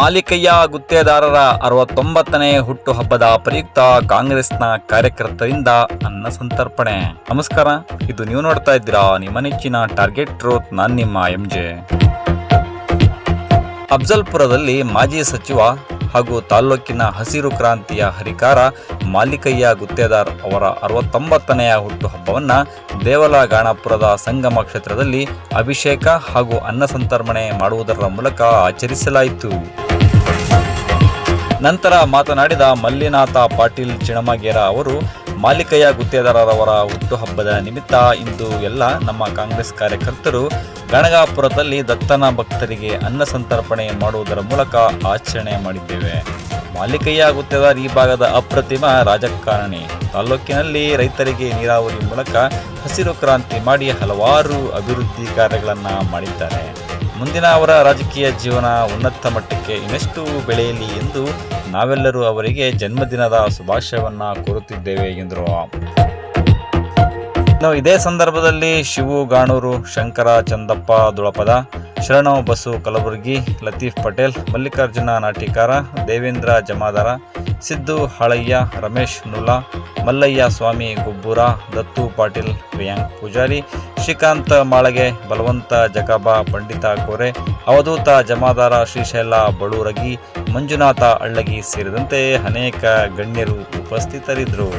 ಮಾಲಿಕಯ್ಯ ಗುತ್ತೇದಾರರ ಅರವತ್ತೊಂಬತ್ತನೇ ಹುಟ್ಟುಹಬ್ಬದ ಪ್ರಯುಕ್ತ ಕಾಂಗ್ರೆಸ್ನ ಕಾರ್ಯಕರ್ತರಿಂದ ಅನ್ನ ಸಂತರ್ಪಣೆ. ನಮಸ್ಕಾರ, ಇದು ನೀವು ನೋಡ್ತಾ ಇದ್ದೀರಾ ನಿಮ್ಮ ನೆಚ್ಚಿನ ಟಾರ್ಗೆಟ್ ಟ್ರೋತ್, ನಾನ್ ನಿಮ್ಮ ಎಂಜೆ. ಅಫ್ಜಲ್ಪುರದಲ್ಲಿ ಮಾಜಿ ಸಚಿವ ಹಾಗೂ ತಾಲ್ಲೂಕಿನ ಹಸಿರು ಕ್ರಾಂತಿಯ ಹರಿಕಾರ ಮಾಲಿಕಯ್ಯ ಗುತ್ತೇದಾರ್ ಅವರ ಅರವತ್ತೊಂಬತ್ತನೆಯ ಹುಟ್ಟುಹಬ್ಬವನ್ನು ದೇವಲ ಗಾಣಪುರದ ಸಂಗಮ ಕ್ಷೇತ್ರದಲ್ಲಿ ಅಭಿಷೇಕ ಹಾಗೂ ಅನ್ನ ಸಂತರ್ಪಣೆ ಮಾಡುವುದರ ಮೂಲಕ ಆಚರಿಸಲಾಯಿತು. ನಂತರ ಮಾತನಾಡಿದ ಮಲ್ಲಿನಾಥ ಪಾಟೀಲ್ ಚಿಣಮಗೇರ ಅವರು ಮಾಲಿಕಯ್ಯ ಗುತ್ತೇದಾರರವರ ಹುಟ್ಟುಹಬ್ಬದ ನಿಮಿತ್ತ ಇಂದು ಎಲ್ಲ ನಮ್ಮ ಕಾಂಗ್ರೆಸ್ ಕಾರ್ಯಕರ್ತರು ಗಣಗಾಪುರದಲ್ಲಿ ದತ್ತನ ಭಕ್ತರಿಗೆ ಅನ್ನ ಸಂತರ್ಪಣೆ ಮಾಡುವುದರ ಮೂಲಕ ಆಚರಣೆ ಮಾಡಿದ್ದೇವೆ. ಮಾಲಿಕಯ್ಯ ಗುತ್ತೇದಾರ್ ಈ ಭಾಗದ ಅಪ್ರತಿಮ ರಾಜಕಾರಣಿ. ತಾಲೂಕಿನಲ್ಲಿ ರೈತರಿಗೆ ನೀರಾವರಿ ಮೂಲಕ ಹಸಿರು ಕ್ರಾಂತಿ ಮಾಡಿ ಹಲವಾರು ಅಭಿವೃದ್ಧಿ ಕಾರ್ಯಗಳನ್ನು ಮಾಡಿದ್ದಾರೆ. ಮುಂದಿನ ಅವರ ರಾಜಕೀಯ ಜೀವನ ಉನ್ನತ ಮಟ್ಟಕ್ಕೆ ಇನ್ನಷ್ಟು ಬೆಳೆಯಲಿ ಎಂದು ನಾವೆಲ್ಲರೂ ಅವರಿಗೆ ಜನ್ಮದಿನದ ಶುಭಾಶಯವನ್ನು ಕೋರುತ್ತಿದ್ದೇವೆ ಎಂದರು. ಇನ್ನು ಇದೇ ಸಂದರ್ಭದಲ್ಲಿ ಶಿವು, ಗಾಣೂರು, ಶಂಕರ, ಚಂದಪ್ಪ, ದುಳಪದ ಶರಣವ ಬಸು, ಕಲಬುರ್ಗಿ, ಲತೀಫ್ ಪಟೇಲ್, ಮಲ್ಲಿಕಾರ್ಜುನ ನಾಟಿಕಾರ ದೇವೇಂದ್ರ, ಜಮಾದಾರ, ಸಿದ್ದು, ಹಳಯ್ಯ, ರಮೇಶ್ ನುಲಾ ಮಲ್ಲಯ್ಯ, ಸ್ವಾಮಿ, ಗುಬ್ಬೂರ, ದತ್ತು ಪಾಟೀಲ್, ಪ್ರಿಯಾಂಕ್ ಪೂಜಾರಿ, ಶ್ರೀಕಾಂತ್ ಮಾಳಗೆ, ಬಲವಂತ, ಜಕಾಬ, ಪಂಡಿತ ಕೋರೆ, ಅವಧೂತ, ಜಮಾದಾರ, ಶ್ರೀಶೈಲ ಬಳೂರಗಿ ಮಂಜುನಾಥ, ಅಳ್ಳಗಿ ಸೇರಿದಂತೆ ಅನೇಕ ಗಣ್ಯರು ಉಪಸ್ಥಿತರಿದ್ದರು.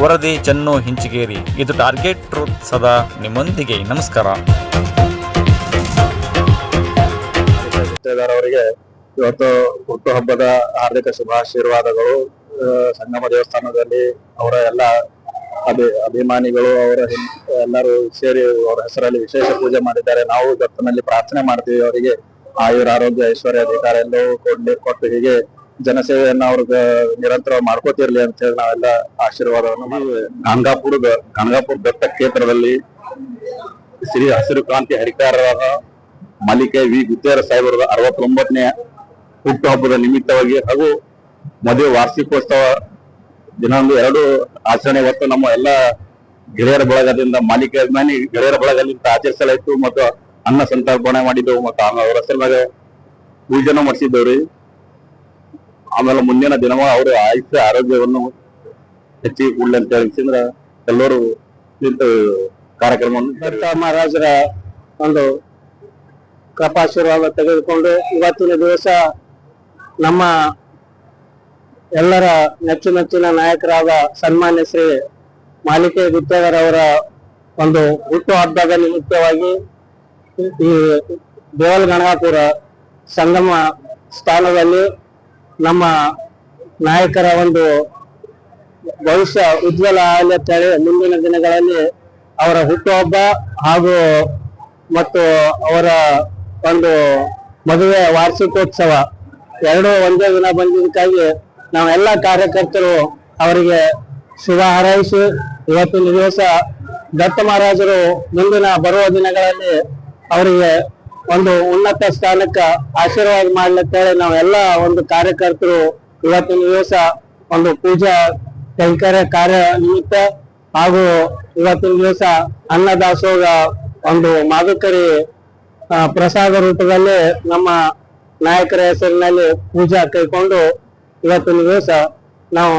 ವರದಿ ಚನ್ನು ಹಿಂಚಿಗೇರಿ. ಇದು ಟಾರ್ಗೆಟ್ ಟ್ರೂತ್ ಸದಾ ನಿಮ್ಮೊಂದಿಗೆ. ನಮಸ್ಕಾರ. ಅವರಿಗೆ ಇವತ್ತು ಹುಟ್ಟುಹಬ್ಬದ ಹಾರ್ದಿಕ ಶುಭಾಶೀರ್ವಾದಗಳು. ಸಂಗಮ ದೇವಸ್ಥಾನದಲ್ಲಿ ಅವರ ಎಲ್ಲ ಅಭಿ, ಅಭಿಮಾನಿಗಳು, ಅವರ ಎಲ್ಲರೂ ಸೇರಿ ಅವರ ಹೆಸರಲ್ಲಿ ವಿಶೇಷ ಪೂಜೆ ಮಾಡಿದ್ದಾರೆ. ನಾವು ದತ್ತನಲ್ಲಿ ಪ್ರಾರ್ಥನೆ ಮಾಡ್ತೀವಿ ಅವರಿಗೆ. ಆಯುರ ಆರೋಗ್ಯ ಐಶ್ವರ್ಯ ಅಧಿಕಾರ ಎಲ್ಲವೂ ಕೊಡ್ಲಿ ಕೊಟ್ಟು ಹೀಗೆ ಜನಸೇವೆಯನ್ನ ಅವ್ರಿಗೆ ನಿರಂತರ ಮಾಡ್ಕೋತಿರ್ಲಿ ಅಂತ ಹೇಳಿ ನಾವೆಲ್ಲ ಆಶೀರ್ವಾದವನ್ನು ಗಂಗಾಪುರ ಗಂಗಾಪುರ ದತ್ತ ಕ್ಷೇತ್ರದಲ್ಲಿ ಶ್ರೀ ಹಸಿರು ಕ್ರಾಂತಿ ಹರಿಕಾರರಾದ ಮಾಲಿಕೆ ವಿ. ಗುತ್ತೇರ ಸಾಹೇಬರದ ಅರವತ್ತೊಂಬತ್ತನೇ ಹುಟ್ಟುಹಬ್ಬದ ನಿಮಿತ್ತವಾಗಿ ಹಾಗೂ ಮದುವೆ ವಾರ್ಷಿಕೋತ್ಸವ ದಿನಾಂದು ಎರಡು ಆಚರಣೆ ಹೊತ್ತು ನಮ್ಮ ಎಲ್ಲ ಗೆಳೆಯರ ಬಳಗದಿಂದ ಮಾಲಿಕೆ ಅಭಿಮಾನಿ ಗೆಳೆಯರ ಬಳಗದಿಂದ ಆಚರಿಸಲಾಯಿತು ಮತ್ತು ಅನ್ನ ಸಂತರ್ಪಣೆ ಮಾಡಿದ್ದೆವು ಮತ್ತು ಅವರ ಹೆಸರಿನಾಗ ಪೂಜೆನೂ ಮಾಡಿಸಿದ್ದೇವ್ರಿ ಆಮೇಲೆ ಮುಂದಿನ ದಿನವ ಅವರು ಆಯುಷ್ಯ ಆರೋಗ್ಯವನ್ನು ಹೆಚ್ಚಿಗೆ ಕೂಡಲಿ ಅಂತ ಹೇಳಿಸಿದ್ರ ಎಲ್ಲರೂ ನಿಂತು ಕಾರ್ಯಕ್ರಮವನ್ನು ದತ್ತ ಮಹಾರಾಜರ ಒಂದು ಕೃಪಾಶೀರ್ವಾದ ತೆಗೆದುಕೊಂಡು ಇವತ್ತಿನ ದಿವಸ ನಮ್ಮ ಎಲ್ಲರ ನೆಚ್ಚಿನ ನಾಯಕರಾದ ಸನ್ಮಾನ್ಯ ಶ್ರೀ ಮಾಲಿಕೆ ಗುತ್ತೇದಾರ್ ಅವರ ಒಂದು ಹುಟ್ಟು ಹಬ್ಬದ ನಿಮಿತ್ತವಾಗಿ ಈ ದೇವಲ್ ಗಣಗಾಪುರ ಸಂಗಮ ಸ್ಥಾನದಲ್ಲಿ ನಮ್ಮ ನಾಯಕರ ಒಂದು ಭವಿಷ್ಯ ಉಜ್ವಲ ಆಗಲಿ ಮುಂದಿನ ದಿನಗಳಲ್ಲಿ ಅವರ ಹುಟ್ಟುಹಬ್ಬ ಹಾಗೂ ಮತ್ತು ಅವರ ಒಂದು ಮದುವೆ ವಾರ್ಷಿಕೋತ್ಸವ ಎರಡೂ ಒಂದೇ ದಿನ ಬಂದಿದ್ದಕ್ಕಾಗಿ ನಾವೆಲ್ಲ ಕಾರ್ಯಕರ್ತರು ಅವರಿಗೆ ಶುಭ ಹಾರೈಸಿ, ಇವತ್ತಿನ ದಿವಸ ದತ್ತ ಮಹಾರಾಜರು ಮುಂದಿನ ಬರುವ ದಿನಗಳಲ್ಲಿ ಅವರಿಗೆ ಒಂದು ಉನ್ನತ ಸ್ಥಾನಕ್ಕೆ ಆಶೀರ್ವಾದ ಮಾಡ್ಲಿಕ್ಕೇಳಿ ನಾವೆಲ್ಲ ಒಂದು ಕಾರ್ಯಕರ್ತರು ಇವತ್ತಿನ ದಿವಸ ಒಂದು ಪೂಜಾ ಕೈಂಕರ್ಯ ಕಾರ್ಯ ನಿಮಿತ್ತ ಹಾಗೂ ಇವತ್ತಿನ ದಿವಸ ಅನ್ನದಾಸೋಗ ಒಂದು ಮಾದಕರಿ ಪ್ರಸಾದ ರೂಪದಲ್ಲಿ ನಮ್ಮ ನಾಯಕರ ಹೆಸರಿನಲ್ಲಿ ಪೂಜಾ ಕೈಕೊಂಡು ಇವತ್ತಿನ ದಿವಸ ನಾವು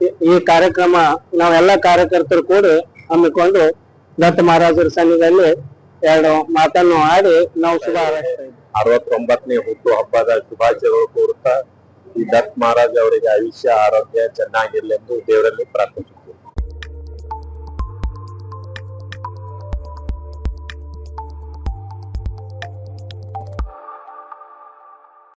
ಈ- ಈ ಕಾರ್ಯಕ್ರಮ ನಾವೆಲ್ಲ ಕಾರ್ಯಕರ್ತರು ಕೂಡಿ ಹಮ್ಮಿಕೊಂಡು ದತ್ತ ಮಹಾರಾಜರ ಸನ್ನಿಧಿಯಲ್ಲಿ ಎರಡು ಮಾತನ್ನು ಆಡಿ ನಾವು ಶುಭ. ಅರವತ್ತೊಂಬತ್ತನೇ ಹುಟ್ಟು ಹಬ್ಬದ ಶುಭಾಶಯಗಳು ಕೋರುತ್ತಾ ಈ ದತ್ ಮಹಾರಾಜ್ ಅವರಿಗೆ ಆಯುಷ್ಯ, ಆರೋಗ್ಯ ಚೆನ್ನಾಗಿರ್ಲಿ ಎಂದು ದೇವರಲ್ಲಿ ಪ್ರಾರ್ಥನೆ